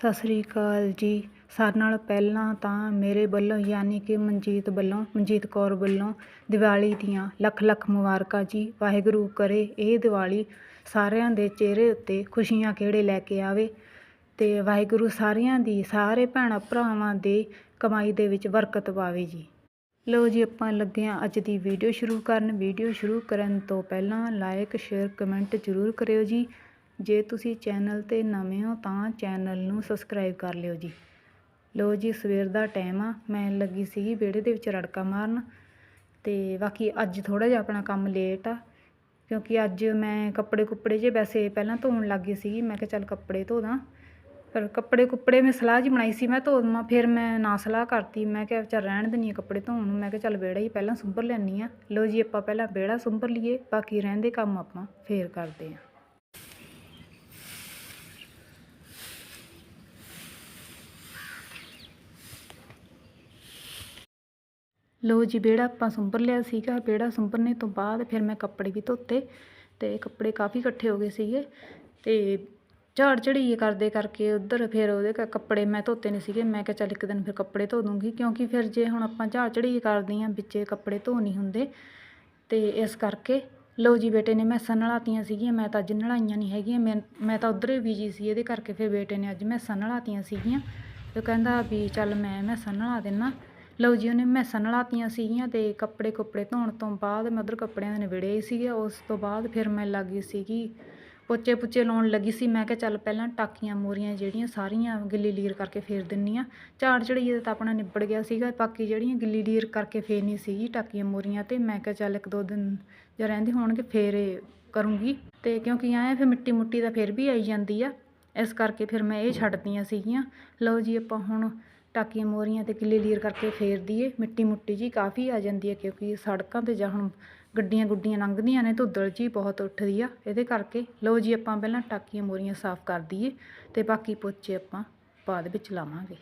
ਸਤਿ ਸ੍ਰੀ ਅਕਾਲ ਜੀ। ਸਾਰਿਆਂ ਨਾਲ ਪਹਿਲਾਂ ਤਾਂ ਮੇਰੇ ਵੱਲੋਂ, ਯਾਨੀ ਕਿ ਮਨਜੀਤ ਵੱਲੋਂ, ਮਨਜੀਤ ਕੌਰ ਵੱਲੋਂ ਦੀਵਾਲੀ ਦੀਆਂ ਲੱਖ ਲੱਖ ਮੁਬਾਰਕਾਂ ਜੀ। ਵਾਹਿਗੁਰੂ ਕਰੇ ਇਹ ਦੀਵਾਲੀ ਸਾਰਿਆਂ ਦੇ ਚਿਹਰੇ ਉੱਤੇ ਖੁਸ਼ੀਆਂ ਕਿਹੜੇ ਲੈ ਕੇ ਆਵੇ ਤੇ ਵਾਹਿਗੁਰੂ ਸਾਰਿਆਂ ਦੀ, ਸਾਰੇ ਭੈਣਾਂ ਭਰਾਵਾਂ ਦੇ ਕਮਾਈ ਦੇ ਵਿੱਚ ਬਰਕਤ ਪਾਵੇ ਜੀ। ਲਓ ਜੀ, ਆਪਾਂ ਲੱਗੇ ਹਾਂ ਅੱਜ ਦੀ ਵੀਡੀਓ ਸ਼ੁਰੂ ਕਰਨ। ਵੀਡੀਓ ਸ਼ੁਰੂ ਕਰਨ ਤੋਂ ਪਹਿਲਾਂ ਲਾਈਕ ਸ਼ੇਅਰ, ਕਮੈਂਟ ਜ਼ਰੂਰ ਕਰਿਓ ਜੀ। ਜੇ ਤੁਸੀਂ ਚੈਨਲ ਤੇ ਨਵੇਂ ਹੋ ਤਾਂ ਚੈਨਲ ਨੂੰ ਸਬਸਕ੍ਰਾਈਬ ਕਰ ਲਿਓ ਜੀ। ਲਓ ਜੀ, ਸਵੇਰ ਦਾ ਟਾਈਮ ਆ। ਮੈਂ ਲੱਗੀ ਸੀਗੀ ਵਿਹੜੇ ਦੇ ਵਿੱਚ ਰੜਕਾ ਮਾਰਨ ਤੇ ਬਾਕੀ ਅੱਜ ਥੋੜਾ ਜਿਹਾ ਆਪਣਾ ਕੰਮ ਲੇਟ ਆ ਕਿਉਂਕਿ ਅੱਜ ਮੈਂ ਕੱਪੜੇ ਕੁੱਪੜੇ ਜੇ ਵੈਸੇ ਪਹਿਲਾਂ ਧੋਣ ਲੱਗ ਗਈ ਸੀਗੀ, ਮੈਂ ਕਿਹਾ ਚੱਲ ਕੱਪੜੇ ਧੋ ਦਾਂ। ਪਰ ਕੱਪੜੇ ਕੁੱਪੜੇ ਮੈਂ ਸਲਾਹ ਜੀ ਬਣਾਈ ਸੀ, ਮੈਂ ਧੋ ਦੇਵਾਂ। ਫਿਰ ਮੈਂ ਨਾ ਸਲਾਹ ਕਰਤੀ, ਮੈਂ ਕਿਹਾ ਚੱਲ ਰਹਿਣ ਦਿੰਦੀ ਹਾਂ ਕੱਪੜੇ ਧੋਣ ਨੂੰ। ਮੈਂ ਕਿਹਾ ਚੱਲ ਵਿਹੜਾ ਹੀ ਪਹਿਲਾਂ ਸੁੰਭਰ ਲੈਂਦੀ ਆ ਲਓ ਜੀ, ਆਪਾਂ ਪਹਿਲਾਂ ਵਿਹੜਾ ਸੁੰਭਰ ਲਈਏ, ਬਾਕੀ ਰਹਿੰਦੇ ਕੰਮ ਆਪਾਂ, ਫੇਰ ਕਰਦੇ ਹਾਂ। ਲਓ ਜੀ, ਵਿਹੜਾ ਆਪਾਂ ਸੁੰਬਰ ਲਿਆ ਸੀਗਾ। ਵਿਹੜਾ ਸੁੰਬਰਨੇ ਤੋਂ ਬਾਅਦ ਫਿਰ ਮੈਂ ਕੱਪੜੇ ਵੀ ਧੋਤੇ ਤੇ ਕੱਪੜੇ ਕਾਫੀ ਇਕੱਠੇ ਹੋ ਗਏ ਸੀਗੇ ਤੇ ਝਾੜ ਚੜੀਏ ਕਰਦੇ ਕਰਕੇ ਉਧਰ ਫਿਰ ਉਹਦੇ ਕੱਪੜੇ ਮੈਂ ਧੋਤੇ ਨਹੀਂ ਸੀਗੇ। ਮੈਂ ਕਿਹਾ ਚੱਲ ਇੱਕ ਦਿਨ ਫਿਰ ਕੱਪੜੇ ਧੋ ਦੂੰਗੀ ਕਿਉਂਕਿ ਫਿਰ ਜੇ ਹੁਣ ਆਪਾਂ ਝਾੜ ਚੜੀਏ ਕਰਦੀ ਆਂ, ਵਿੱਚੇ ਕੱਪੜੇ ਧੋ ਨਹੀਂ ਹੁੰਦੇ ਤੇ ਇਸ ਕਰਕੇ ਲਓ ਜੀ, ਬੇਟੇ ਨੇ ਮੈਸਾਂ ਨਲਾਤੀਆਂ ਸੀਗੀਆਂ। ਮੈਂ ਤਾਂ ਅੱਜ ਨਲਾਈਆਂ ਨਹੀਂ ਹੈਗੀਆਂ। ਮੈਂ ਮੈਂ ਤਾਂ ਉਧਰ ਹੀ ਬੀਜੀ ਸੀ ਇਹਦੇ ਕਰਕੇ ਫਿਰ ਬੇਟੇ ਨੇ ਅੱਜ ਮੈਸਾਂ ਨਲਾਤੀਆਂ ਸੀਗੀਆਂ। ਤੇ ਕਹਿੰਦਾ ਵੀ ਚੱਲ ਮੈਂ ਮੈਸਾਂ ਨਲਾ ਦੇਣਾ ਲਓ ਜੀ, ਉਹਨੇ ਮੈਸਾਂ ਨਲਾਤੀਆਂ ਸੀਗੀਆਂ ਤੇ ਕੱਪੜੇ ਕੁੱਪੜੇ ਧੋਣ ਤੋਂ ਬਾਅਦ ਮੈਂ ਉਧਰ ਕੱਪੜਿਆਂ ਦੇ ਨਿਬੜੇ ਹੀ ਸੀਗੇ, ਉਸ ਤੋਂ ਬਾਅਦ ਫਿਰ ਮੈਂ ਲੱਗੀ ਸੀਗੀ, ਪੋਚੇ ਪੁੱਚੇ ਲਾਉਣ ਲੱਗੀ ਸੀ, ਮੈਂ ਕਿਹਾ ਚੱਲ ਪਹਿਲਾਂ ਟਾਕੀਆਂ ਮੋਰੀਆਂ ਜਿਹੜੀਆਂ ਸਾਰੀਆਂ ਗਿੱਲੀ ਲੀਰ ਕਰਕੇ ਫੇਰ ਦਿੰਨੀ ਆ। ਝਾੜ ਝੜੀਏ ਤਾਂ ਆਪਣਾ ਨਿਬੜ ਗਿਆ ਸੀਗਾ, ਬਾਕੀ ਜਿਹੜੀਆਂ ਗਿੱਲੀ ਲੀਰ ਕਰਕੇ ਫੇਰਨੀ ਸੀਗੀ ਟਾਕੀਆਂ ਮੋਰੀਆਂ ਤੇ, ਮੈਂ ਕਿਹਾ ਚੱਲ ਇੱਕ ਦੋ ਦਿਨ ਜਾਂ ਰਹਿੰਦੇ ਹੋਣਗੇ ਫੇਰ ਇਹ ਕਰੂੰਗੀ। ਤੇ ਕਿਉਂਕਿ ਐਂ ਫਿਰ ਮਿੱਟੀ ਮੁੱਟੀ ਤਾਂ ਫਿਰ ਵੀ ਆਈ ਜਾਂਦੀ ਆ, ਇਸ ਕਰਕੇ ਫਿਰ ਮੈਂ ਇਹ ਛੱਡਦੀਆਂ ਸੀਗੀਆਂ। ਲਓ ਜੀ, ਆਪਾਂ ਹੁਣ ਟਾਕੀਆਂ ਮੋਰੀਆਂ ਤੇ ਗਿੱਲੀ ਲੀਰ ਕਰਕੇ ਫੇਰ ਦਈਏ ਮਿੱਟੀ ਮੁੱਟੀ ਜਿਹੀ ਕਾਫੀ ਆ ਜਾਂਦੀ ਹੈ ਕਿਉਂਕਿ ਸੜਕਾਂ ਤੇ ਜਾਂ ਹੁਣ ਗੱਡੀਆਂ ਗੁੱਡੀਆਂ ਲੰਘਦੀਆਂ ਨੇ, ਧੁੱਦਲ ਜੀ ਬਹੁਤ ਉੱਠਦੀ ਆ। ਇਹਦੇ ਕਰਕੇ ਲਓ ਜੀ ਆਪਾਂ ਪਹਿਲਾਂ ਟਾਕੀਆਂ ਮੋਰੀਆਂ ਸਾਫ਼ ਕਰ ਦਈਏ ਤੇ ਬਾਕੀ ਪੋਚੇ ਆਪਾਂ ਬਾਅਦ ਵਿੱਚ ਲਾਵਾਂਗੇ।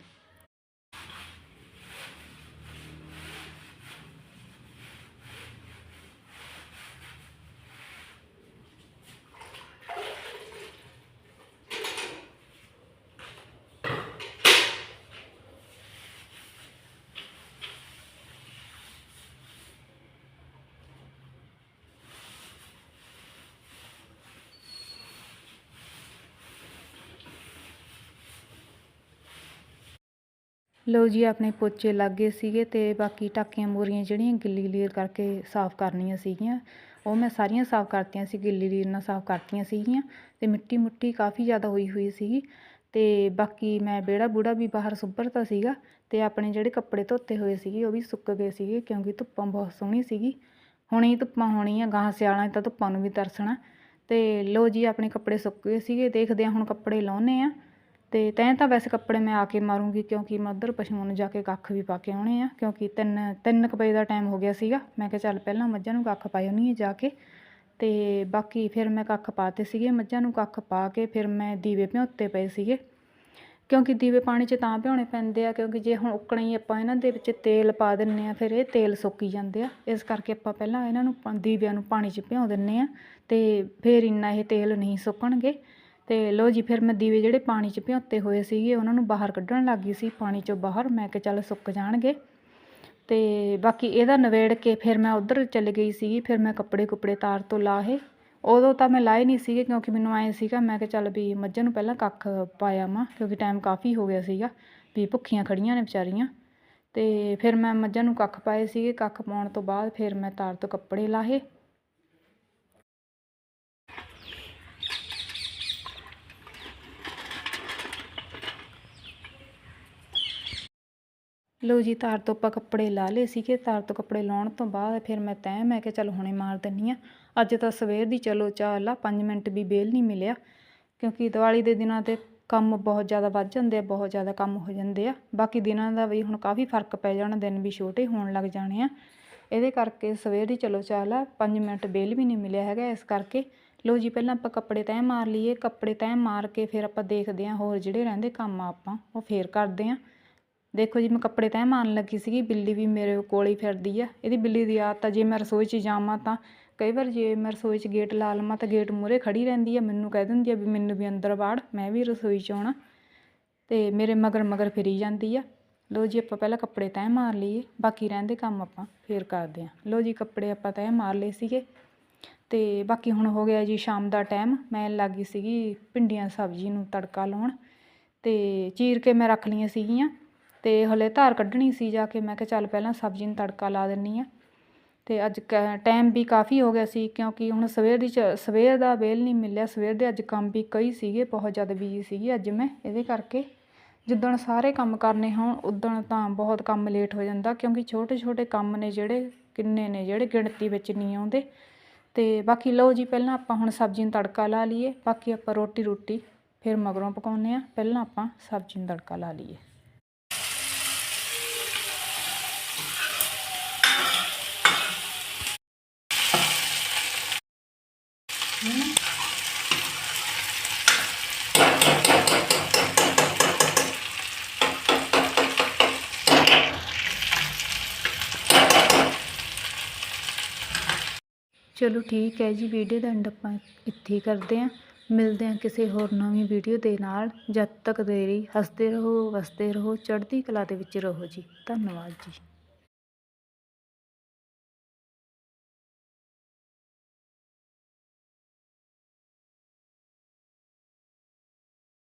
ਲਓ ਜੀ, ਆਪਣੇ ਪੋਚੇ ਲੱਗ ਗਏ ਸੀਗੇ ਤੇ ਬਾਕੀ ਟਾਕੀਆਂ ਮੋਰੀਆਂ ਜਿਹੜੀਆਂ ਗਿੱਲੀ ਲੀਰ ਕਰਕੇ ਸਾਫ਼ ਕਰਨੀਆਂ ਸੀਗੀਆਂ। ਉਹ ਮੈਂ ਸਾਰੀਆਂ ਸਾਫ਼ ਕਰਤੀਆਂ ਸੀ, ਗਿੱਲੀ ਲੀਰ ਨਾਲ ਸਾਫ਼ ਕਰਤੀਆਂ ਸੀਗੀਆਂ ਤੇ ਮਿੱਟੀ ਮੁੱਟੀ ਕਾਫੀ ਜ਼ਿਆਦਾ ਹੋਈ ਹੋਈ ਸੀਗੀ। ਤੇ ਬਾਕੀ ਮੈਂ ਬੇੜਾ ਬੂੜਾ ਵੀ ਬਾਹਰ ਸੁੱਭਰਤਾ ਸੀਗਾ ਤੇ ਆਪਣੇ ਜਿਹੜੇ ਕੱਪੜੇ ਧੋਤੇ ਹੋਏ ਸੀਗੇ ਉਹ ਵੀ ਸੁੱਕ ਗਏ ਸੀਗੇ ਕਿਉਂਕਿ ਧੁੱਪਾਂ ਬਹੁਤ ਸੋਹਣੀ ਸੀਗੀ। ਹੁਣ ਹੀ ਧੁੱਪਾਂ ਹੋਣੀਆਂ, ਗਾਹਾਂ ਸਿਆਲਾਂ ਤਾਂ ਧੁੱਪਾਂ ਨੂੰ ਵੀ ਤਰਸਣਾ। ਤੇ ਲਓ ਜੀ, ਆਪਣੇ ਕੱਪੜੇ ਸੁੱਕ ਗਏ ਸੀਗੇ, ਦੇਖਦੇ ਹਾਂ ਹੁਣ ਕੱਪੜੇ ਲਾਉਨੇ ਆ ਅਤੇ ਤੈਂ ਤਾਂ ਵੈਸੇ ਕੱਪੜੇ ਮੈਂ ਆ ਕੇ ਮਾਰੂੰਗੀ ਕਿਉਂਕਿ ਮੈਂ ਉੱਧਰ ਪਸ਼ੂਆਂ ਨੂੰ ਜਾ ਕੇ ਕੱਖ ਵੀ ਪਾ ਕੇ ਆਉਣੇ ਆ, ਕਿਉਂਕਿ ਤਿੰਨ ਤਿੰਨ ਕੁ ਵਜੇ ਦਾ ਟਾਈਮ ਹੋ ਗਿਆ ਸੀਗਾ। ਮੈਂ ਕਿਹਾ ਚੱਲ ਪਹਿਲਾਂ ਮੱਝਾਂ ਨੂੰ ਕੱਖ ਪਾਏ ਆਉਣੀ ਜਾ ਕੇ। ਅਤੇ ਬਾਕੀ ਫਿਰ ਮੈਂ ਕੱਖ ਪਾਤੇ ਸੀਗੇ, ਮੱਝਾਂ ਨੂੰ ਕੱਖ ਪਾ ਕੇ ਫਿਰ ਮੈਂ ਦੀਵੇ ਭਿਉਂਤੇ ਪਏ ਸੀਗੇ। ਕਿਉਂਕਿ ਦੀਵੇ ਪਾਣੀ 'ਚ ਤਾਂ ਭਿਉਣੇ ਪੈਂਦੇ ਆ, ਕਿਉਂਕਿ ਜੇ ਹੁਣ ਉੱਕਣਾ ਹੀ ਆਪਾਂ ਇਹਨਾਂ ਦੇ ਵਿੱਚ ਤੇਲ ਪਾ ਦਿੰਨੇ ਆ, ਫਿਰ ਇਹ ਤੇਲ ਸੁੱਕੀ ਜਾਂਦੇ ਆ। ਇਸ ਕਰਕੇ ਆਪਾਂ ਪਹਿਲਾਂ ਇਹਨਾਂ ਨੂੰ ਦੀਵਿਆਂ ਨੂੰ ਪਾਣੀ 'ਚ ਭਿਉਂ ਦਿੰਨੇ ਆ ਅਤੇ ਫਿਰ ਇੰਨਾ ਇਹ ਤੇਲ ਨਹੀਂ ਸੁੱਕਣਗੇ। ਤੇ ਲਓ ਜੀ, ਫਿਰ ਮੈਂ ਦੀਵੇ ਜਿਹੜੇ ਪਾਣੀ 'ਚ ਭਿਉਂਤੇ ਹੋਏ ਸੀਗੇ, ਉਹਨਾਂ ਨੂੰ ਬਾਹਰ ਕੱਢਣ ਲੱਗ ਗਈ ਸੀ ਪਾਣੀ 'ਚੋਂ ਬਾਹਰ। ਮੈਂ ਕਿ ਚੱਲ ਸੁੱਕ ਜਾਣਗੇ। ਤੇ ਬਾਕੀ ਇਹਦਾ ਨਵੇੜ ਕੇ ਫਿਰ ਮੈਂ ਉਧਰ ਚਲੇ ਗਈ ਸੀਗੀ, ਫਿਰ ਮੈਂ ਕੱਪੜੇ ਕੁੱਪੜੇ ਤਾਰ ਤੋਂ ਲਾਹੇ। ਉਦੋਂ ਤਾਂ ਮੈਂ ਲਾਏ ਨਹੀਂ ਸੀਗੇ, ਕਿਉਂਕਿ ਮੈਨੂੰ ਆਏ ਸੀਗਾ, ਮੈਂ ਕਿਹਾ ਚੱਲ ਵੀ ਮੱਝਾਂ ਨੂੰ ਪਹਿਲਾਂ ਕੱਖ ਪਾਇਆ ਮਾਂ, ਕਿਉਂਕਿ ਟਾਈਮ ਕਾਫੀ ਹੋ ਗਿਆ ਸੀਗਾ, ਵੀ ਭੁੱਖੀਆਂ ਖੜੀਆਂ ਨੇ ਵਿਚਾਰੀਆਂ। ਤੇ ਫਿਰ ਮੈਂ ਮੱਝਾਂ ਨੂੰ ਕੱਖ ਪਾਏ ਸੀਗੇ, ਕੱਖ ਪਾਉਣ ਤੋਂ ਬਾਅਦ ਫਿਰ ਮੈਂ ਤਾਰ ਤੋਂ ਕੱਪੜੇ ਲਾਹੇ। ਲਓ ਜੀ, ਤਾਰ ਤੋਂ ਆਪਾਂ ਕੱਪੜੇ ਲਾ ਲਏ ਸੀਗੇ। ਤਾਰ ਤੋਂ ਕੱਪੜੇ ਲਾਉਣ ਤੋਂ ਬਾਅਦ ਫਿਰ ਮੈਂ ਤੈਅ ਮੈਂ ਕਿਹਾ, ਚੱਲ ਹੁਣੇ ਮਾਰ ਦਿੰਨੀ ਆ। ਅੱਜ ਤਾਂ ਸਵੇਰ ਦੀ, ਚਲੋ ਚਾਲ ਆ 5 ਮਿੰਟ ਵੀ ਬੇਲ ਨਹੀਂ ਮਿਲਿਆ। ਕਿਉਂਕਿ ਦੀਵਾਲੀ ਦੇ ਦਿਨਾਂ ਤੇ ਕੰਮ ਬਹੁਤ ਜ਼ਿਆਦਾ ਵੱਧ ਜਾਂਦੇ ਆ, ਬਹੁਤ ਜ਼ਿਆਦਾ ਕੰਮ ਹੋ ਜਾਂਦੇ ਆ। ਬਾਕੀ ਦਿਨਾਂ ਦਾ ਵੀ ਹੁਣ ਕਾਫੀ ਫ਼ਰਕ ਪੈ ਜਾਣਾ, ਦਿਨ ਵੀ ਛੋਟੇ ਹੋਣ ਲੱਗ ਜਾਣੇ ਆ। ਇਹਦੇ ਕਰਕੇ ਸਵੇਰ ਦੀ, ਚਲੋ ਚਾਲ ਆ 5 ਮਿੰਟ ਬੇਲ ਵੀ ਨਹੀਂ ਮਿਲਿਆ ਹੈਗਾ ਇਸ ਕਰਕੇ। ਲਓ ਜੀ, ਪਹਿਲਾਂ ਆਪਾਂ ਕੱਪੜੇ ਤੈਅ ਮਾਰ ਲਈਏ। ਕੱਪੜੇ ਤੈਅ ਮਾਰ ਕੇ ਫਿਰ ਆਪਾਂ ਦੇਖਦੇ ਹਾਂ ਹੋਰ ਜਿਹੜੇ ਰਹਿੰਦੇ ਕੰਮ ਆ ਆਪਾਂ, ਉਹ ਫੇਰ ਕਰਦੇ ਹਾਂ ਦੇਖੋ ਜੀ, ਮੈਂ ਕੱਪੜੇ ਤੈਅ ਮਾਰਨ ਲੱਗੀ ਸੀਗੀ, ਬਿੱਲੀ ਵੀ ਮੇਰੇ ਕੋਲ ਹੀ ਫਿਰਦੀ ਆ। ਇਹਦੀ ਬਿੱਲੀ ਦੀ ਆਦਤ ਆ, ਜੇ ਮੈਂ ਰਸੋਈ 'ਚ ਜਾਵਾਂ ਤਾਂ ਕਈ ਵਾਰ ਜੇ ਮੈਂ ਰਸੋਈ 'ਚ ਗੇਟ ਲਾ ਲਵਾਂ ਤਾਂ ਗੇਟ ਮੂਹਰੇ ਖੜੀ ਰਹਿੰਦੀ ਆ। ਮੈਨੂੰ ਕਹਿ ਦਿੰਦੀ ਆ ਵੀ ਮੈਨੂੰ ਵੀ ਅੰਦਰ ਵਾੜ, ਮੈਂ ਵੀ ਰਸੋਈ 'ਚ ਆਉਣਾ। ਅਤੇ ਮੇਰੇ ਮਗਰ ਮਗਰ ਫਿਰੀ ਜਾਂਦੀ ਆ। ਲਓ ਜੀ, ਆਪਾਂ ਪਹਿਲਾਂ ਕੱਪੜੇ ਤੈਅ ਮਾਰ ਲਈਏ, ਬਾਕੀ ਰਹਿੰਦੇ ਕੰਮ ਆਪਾਂ ਫੇਰ ਕਰਦੇ ਹਾਂ। ਲਓ ਜੀ, ਕੱਪੜੇ ਆਪਾਂ ਤੈਅ ਮਾਰ ਲਏ ਸੀਗੇ। ਅਤੇ ਬਾਕੀ ਹੁਣ ਹੋ ਗਿਆ ਜੀ, ਸ਼ਾਮ ਦਾ ਟਾਈਮ। ਮੈਂ ਲੱਗੀ ਸੀਗੀ ਭਿੰਡੀਆਂ ਸਬਜ਼ੀ ਨੂੰ ਤੜਕਾ ਲਾਉਣ। ਅਤੇ ਚੀਰ ਕੇ ਮੈਂ ਰੱਖ ਲਈਆਂ ਸੀਗੀਆਂ। ਅਤੇ ਹਲੇ ਧਾਰ ਕੱਢਣੀ ਸੀ ਜਾ ਕੇ, ਮੈਂ ਕਿਹਾ ਚੱਲ ਪਹਿਲਾਂ ਸਬਜ਼ੀ ਨੂੰ ਤੜਕਾ ਲਾ ਦਿੰਦੀ ਹਾਂ ਅਤੇ ਅੱਜ ਕ ਟਾਈਮ ਵੀ ਕਾਫੀ ਹੋ ਗਿਆ ਸੀ, ਕਿਉਂਕਿ ਹੁਣ ਸਵੇਰ ਦੀ ਚ- ਸਵੇਰ ਦਾ ਵੇਲ ਨਹੀਂ ਮਿਲਿਆ। ਸਵੇਰ ਦੇ ਅੱਜ ਕੰਮ ਵੀ ਕਈ ਸੀਗੇ, ਬਹੁਤ ਜ਼ਿਆਦਾ ਬਿਜ਼ੀ ਸੀਗੀ ਅੱਜ ਮੈਂ ਇਹਦੇ ਕਰਕੇ। ਜਿੱਦਣ ਸਾਰੇ ਕੰਮ ਕਰਨੇ ਹੋਣ, ਉਦਣ ਤਾਂ ਬਹੁਤ ਕੰਮ ਲੇਟ ਹੋ ਜਾਂਦਾ, ਕਿਉਂਕਿ ਛੋਟੇ ਛੋਟੇ ਕੰਮ ਨੇ ਜਿਹੜੇ, ਕਿੰਨੇ ਨੇ ਜਿਹੜੇ ਗਿਣਤੀ ਵਿੱਚ ਨਹੀਂ ਆਉਂਦੇ। ਤੇ ਬਾਕੀ ਲਓ ਜੀ, ਪਹਿਲਾਂ ਆਪਾਂ ਹੁਣ ਸਬਜ਼ੀ ਨੂੰ ਤੜਕਾ ਲਾ ਲਈਏ, ਬਾਕੀ ਆਪਾਂ ਰੋਟੀ ਰੋਟੀ ਫਿਰ ਮਗਰੋਂ ਪਕਾਉਂਦੇ ਆ ਪਹਿਲਾਂ ਆਪਾਂ ਸਬਜ਼ੀ ਨੂੰ ਤੜਕਾ ਲਾ ਲਈਏ। ਚਲੋ ਠੀਕ ਹੈ ਜੀ, ਵੀਡੀਓ ਦਾ ਐਂਡ ਆਪਾਂ ਇੱਥੇ ਕਰਦੇ ਹਾਂ। ਮਿਲਦੇ ਹਾਂ ਕਿਸੇ ਹੋਰ ਨਵੀਂ ਵੀਡੀਓ ਦੇ ਨਾਲ। ਜਦ ਤੱਕ ਦੇਰੀ, ਹੱਸਦੇ ਰਹੋ, ਵਸਦੇ ਰਹੋ, ਚੜ੍ਹਦੀ ਕਲਾ ਦੇ ਵਿੱਚ ਰਹੋ ਜੀ। ਧੰਨਵਾਦ ਜੀ।